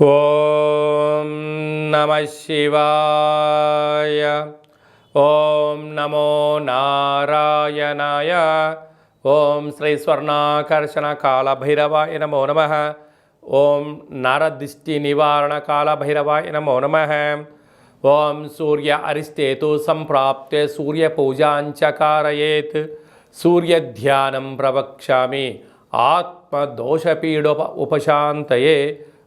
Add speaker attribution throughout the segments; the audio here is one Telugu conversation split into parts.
Speaker 1: ఓం నమ శివాయ ఓం నమో నారాయణాయ ఓం శ్రీ స్వర్ణాకర్షణ కాళభైరవాయ నమో నమ ఓం నరదిష్టి నివారణ కాళభైరవాయ నమో నమ ఓం సూర్య అరిష్టేతు సంప్రాప్తే సూర్యపూజాంచ కారయేత్ సూర్యధ్యానం ప్రవక్ష్యామి ఆత్మదోషపీడోప ఉపశాంతయే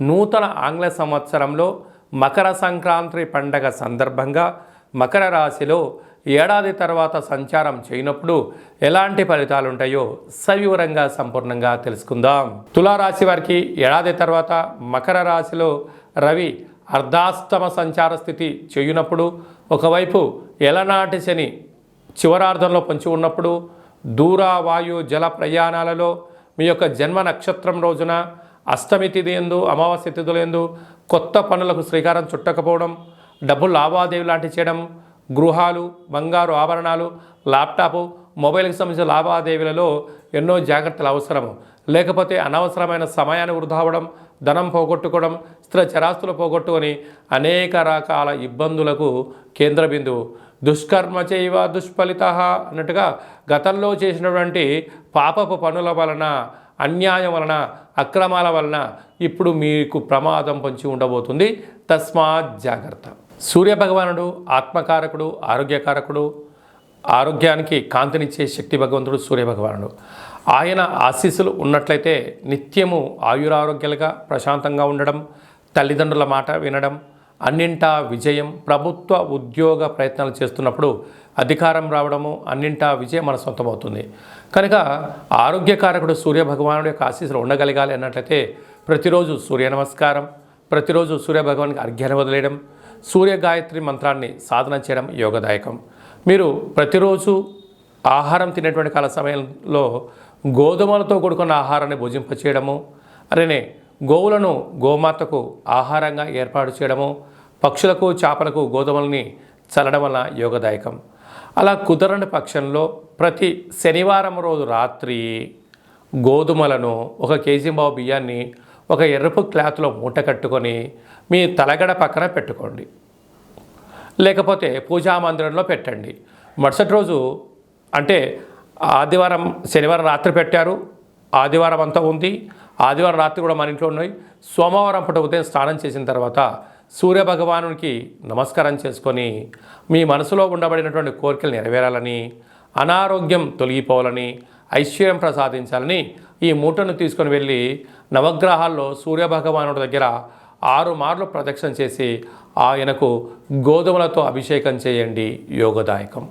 Speaker 1: నూతన ఆంగ్ల సంవత్సరంలో మకర సంక్రాంతి పండగ సందర్భంగా మకర రాశిలో ఏడాది తర్వాత సంచారం చేయనప్పుడు ఎలాంటి ఫలితాలు ఉంటాయో సవివరంగా సంపూర్ణంగా తెలుసుకుందాం. తులారాశి వారికి ఏడాది తర్వాత మకర రాశిలో రవి అర్ధాస్తమ సంచార స్థితి చేయునప్పుడు ఒకవైపు ఎలనాటి శని చివరార్ధంలో పొంచి ఉన్నప్పుడు దూర వాయు జల ప్రయాణాలలో మీ యొక్క జన్మ నక్షత్రం రోజున అష్టమి తిథి ఎందు అమావాస్య తిథులు ఎందు కొత్త పనులకు శ్రీకారం చుట్టకపోవడం డబ్బు లావాదేవీ లాంటి చేయడం గృహాలు బంగారు ఆభరణాలు ల్యాప్టాపు మొబైల్కి సంబంధించిన లావాదేవీలలో ఎన్నో జాగ్రత్తలు అవసరము. లేకపోతే అనవసరమైన సమయాన్ని వృధావడం ధనం పోగొట్టుకోవడం స్థిర చరాస్తులు పోగొట్టుకొని అనేక రకాల ఇబ్బందులకు కేంద్ర బిందువు దుష్కర్మ చేయవ దుష్ఫలిత అన్నట్టుగా గతంలో చేసినటువంటి పాపపు పనుల వలన అన్యాయం వలన అక్రమాల వలన ఇప్పుడు మీకు ప్రమాదం పొంచి ఉండబోతుంది. తస్మాత్ జాగ్రత్త. సూర్య భగవానుడు ఆత్మకారకుడు ఆరోగ్యకారకుడు ఆరోగ్యానికి కాంతినిచ్చే శక్తి భగవంతుడు సూర్య భగవానుడు ఆయన ఆశీస్సులు ఉన్నట్లయితే నిత్యము ఆయురారోగ్యాలుగా ప్రశాంతంగా ఉండడం తల్లిదండ్రుల మాట వినడం అన్నింటా విజయం ప్రభుత్వ ఉద్యోగ ప్రయత్నాలు చేస్తున్నప్పుడు అధికారం రావడము అన్నింటా విజయం మన సొంతమవుతుంది. కనుక ఆరోగ్యకారకుడు సూర్య భగవానుడి యొక్క ఆశీస్సులు ఉండగలగాలి అన్నట్లయితే ప్రతిరోజు సూర్య నమస్కారం ప్రతిరోజు సూర్యభగవానికి అర్ఘ్యాన్ని వదిలేయడం సూర్య గాయత్రి మంత్రాన్ని సాధన చేయడం యోగదాయకం. మీరు ప్రతిరోజు ఆహారం తినేటువంటి కాల సమయంలో గోధుమలతో కూడుకున్న ఆహారాన్ని భుజింపచేయడము అలానే గోవులను గోమాతకు ఆహారంగా ఏర్పాటు చేయడము పక్షులకు చేపలకు గోధుమల్ని చల్లడం వల్ల యోగదాయకం. అలా కుదరని పక్షంలో ప్రతి శనివారం రోజు రాత్రి గోధుమలను ఒక కేజీ బావు బియ్యాన్ని ఒక ఎరుపు క్లాత్లో మూట కట్టుకొని మీ తలగడ పక్కన పెట్టుకోండి. లేకపోతే పూజా మందిరంలో పెట్టండి. మరుసటి రోజు అంటే ఆదివారం శనివారం రాత్రి పెట్టారు. ఆదివారం అంతా ఉంది. ఆదివారం రాత్రి కూడా మన ఇంట్లో ఉన్నాయి. సోమవారం పూట ఉదయం స్నానం చేసిన తర్వాత సూర్య భగవానునికి నమస్కారం చేసుకొని మీ మనసులో ఉండబడినటువంటి కోరికలు నెరవేరాలని అనారోగ్యం తొలగిపోవాలని ఐశ్వర్యం ప్రసాదించాలని ఈ మూటను తీసుకొని వెళ్ళి నవగ్రహాల్లో సూర్య భగవానుడి దగ్గర ఆరు మార్లు ప్రదక్షిణ చేసి ఆయనకు గోధుమలతో అభిషేకం చేయండి యోగదాయకం.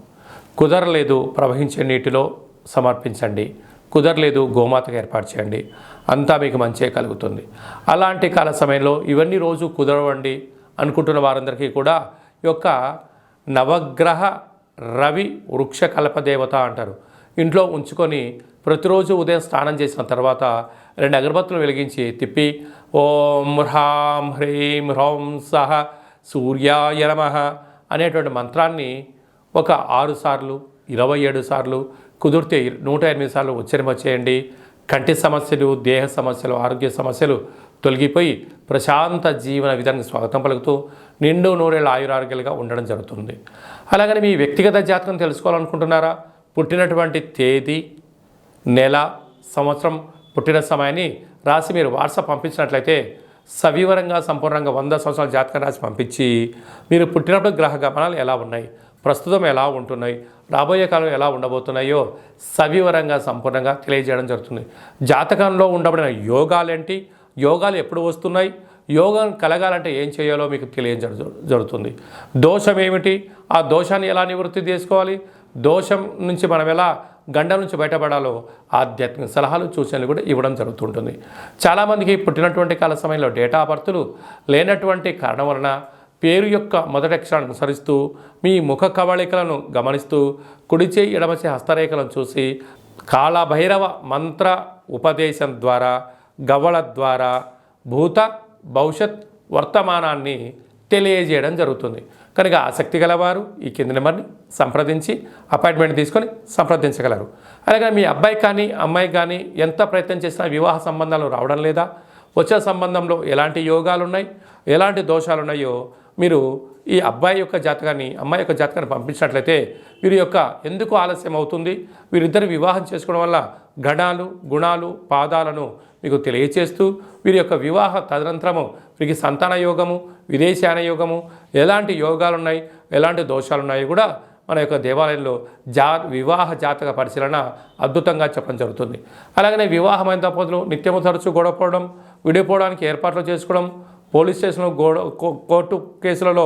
Speaker 1: కుదరలేదు ప్రవహించే నీటిలో సమర్పించండి. కుదరలేదు గోమాతకు ఏర్పాటు చేయండి. అంతా మీకు మంచే కలుగుతుంది. అలాంటి కాల సమయంలో ఇవన్నీ రోజు కుదరవండి. అనుకుంటున్న వారందరికీ కూడా ఈ యొక్క నవగ్రహ రవి వృక్ష కల్పదేవత అంటారు. ఇంట్లో ఉంచుకొని ప్రతిరోజు ఉదయం స్నానం చేసిన తర్వాత రెండు అగరబత్తులు వెలిగించి తిప్పి ఓం హ్రాం హ్రీం హ్రౌం సహ సూర్యాయ నమ అనేటువంటి మంత్రాన్ని ఒక ఆరు సార్లు ఇరవై ఏడు సార్లు కుదిరితే నూట ఎనిమిది సార్లు ఉచ్చరింప చేయండి కంటి సమస్యలు దేహ సమస్యలు ఆరోగ్య సమస్యలు తొలగిపోయి ప్రశాంత జీవన విధానికి స్వాగతం పలుకుతూ నిండు నూరేళ్ళ ఆయురారోగ్యాలుగా ఉండడం జరుగుతుంది. అలాగని మీ వ్యక్తిగత జాతకం తెలుసుకోవాలనుకుంటున్నారా? పుట్టినటువంటి తేదీ నెల సంవత్సరం పుట్టిన సమయాన్ని రాసి మీరు వాట్సాప్ పంపించినట్లయితే సవివరంగా సంపూర్ణంగా వంద సంవత్సరాల జాతకం రాసి పంపించి మీరు పుట్టినప్పుడు గ్రహ గమనాలు ఎలా ఉన్నాయి? ప్రస్తుతం ఎలా ఉంటున్నాయి? రాబోయే కాలం ఎలా ఉండబోతున్నాయో సవివరంగా సంపూర్ణంగా తెలియజేయడం జరుగుతుంది. జాతకంలో ఉండబడిన యోగాలేంటి? యోగాలు ఎప్పుడు వస్తున్నాయి? యోగం కలగాలంటే ఏం చేయాలో మీకు తెలియజేయడం జరుగుతుంది. దోషం ఏమిటి? ఆ దోషాన్ని ఎలా నివృత్తి చేసుకోవాలి? దోషం నుంచి మనం ఎలా గండం నుంచి బయటపడాలో ఆధ్యాత్మిక సలహాలు సూచనలు కూడా ఇవ్వడం జరుగుతుంటుంది. చాలామందికి పుట్టినటువంటి కాల సమయంలో డేటా బర్తులు లేనటువంటి కారణం వలన పేరు యొక్క మొదటి అక్షరాన్ని అనుసరిస్తూ మీ ముఖ కవళికలను గమనిస్తూ కుడిచే ఎడమచే హస్తరేఖలను చూసి కాళభైరవ మంత్ర ఉపదేశం ద్వారా గవ్వల ద్వారా భూత భవిష్యత్ వర్తమానాన్ని తెలియజేయడం జరుగుతుంది. కనుక ఆసక్తి గలవారు ఈ కింది నెంబర్ని సంప్రదించి అపాయింట్మెంట్ తీసుకొని సంప్రదించగలరు. అలాగే మీ అబ్బాయి కానీ అమ్మాయి కానీ ఎంత ప్రయత్నం చేసినా వివాహ సంబంధాలు రావడం లేదా వచ్చే సంబంధంలో ఎలాంటి యోగాలు ఉన్నాయి ఎలాంటి దోషాలు ఉన్నాయో మీరు ఈ అబ్బాయి యొక్క జాతకాన్ని అమ్మాయి యొక్క జాతకాన్ని పంపించినట్లయితే వీరి యొక్క ఎందుకు ఆలస్యం అవుతుంది వీరిద్దరు వివాహం చేసుకోవడం వల్ల గణాలు గుణాలు పాదాలను మీకు తెలియచేస్తూ వీరి యొక్క వివాహ తదనంతరము వీరికి సంతాన యోగము విదేశాన యోగము ఎలాంటి యోగాలు ఉన్నాయి ఎలాంటి దోషాలు ఉన్నాయి కూడా మన యొక్క దేవాలయంలో జా వివాహ జాతక పరిశీలన అద్భుతంగా చెప్పడం జరుగుతుంది. అలాగనే వివాహమైన దంపతులు నిత్యము తరచు గొడవపడడం విడిపోవడానికి ఏర్పాట్లు చేసుకోవడం పోలీస్ స్టేషన్లో గోడ కోర్టు కేసులలో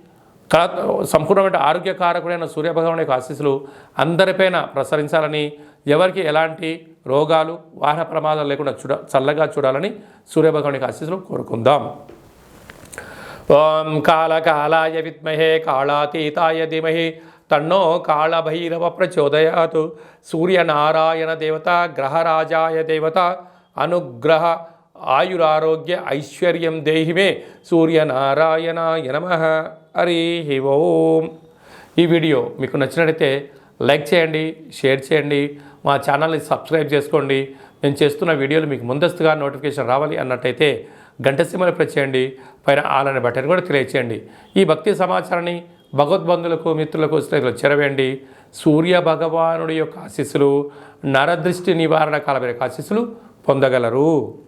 Speaker 1: కా సంపూర్ణమైన ఆరోగ్యకారకుడైన సూర్యభగవాన్ యొక్క ఆశీస్సులు అందరిపైన ప్రసరించాలని ఎవరికి ఎలాంటి రోగాలు వాహన ప్రమాదాలు లేకుండా చూడ చల్లగా చూడాలని సూర్యభగవాన్ యొక్క ఆశీస్సులు కోరుకుందాం. ఓం కాళకాళాయ విద్మహే కాళాతీతాయ ధీమహి తన్నో కాళభైరవ ప్రచోదయాత్. సూర్యనారాయణ దేవత గ్రహరాజాయ దేవత అనుగ్రహ ఆయురారోగ్య ఐశ్వర్యం దేహిమే సూర్యనారాయణాయ నమ. హరి ఓం. ఈ వీడియో మీకు నచ్చినట్లయితే లైక్ చేయండి షేర్ చేయండి మా ఛానల్ని సబ్స్క్రైబ్ చేసుకోండి. నేను చేస్తున్న వీడియోలు మీకు ముందస్తుగా నోటిఫికేషన్ రావాలి అన్నట్టయితే గంట సీమలు ప్రెస్ చేయండి పైన ఆలనే బటన్ కూడా తెలియచేయండి. ఈ భక్తి సమాచారాన్ని భగవద్బంధులకు మిత్రులకు స్నేహితులు చెరవేయండి. సూర్య భగవానుడి యొక్క ఆశీస్సులు నరదృష్టి నివారణ కాలమైన ఆశీస్సులు పొందగలరు.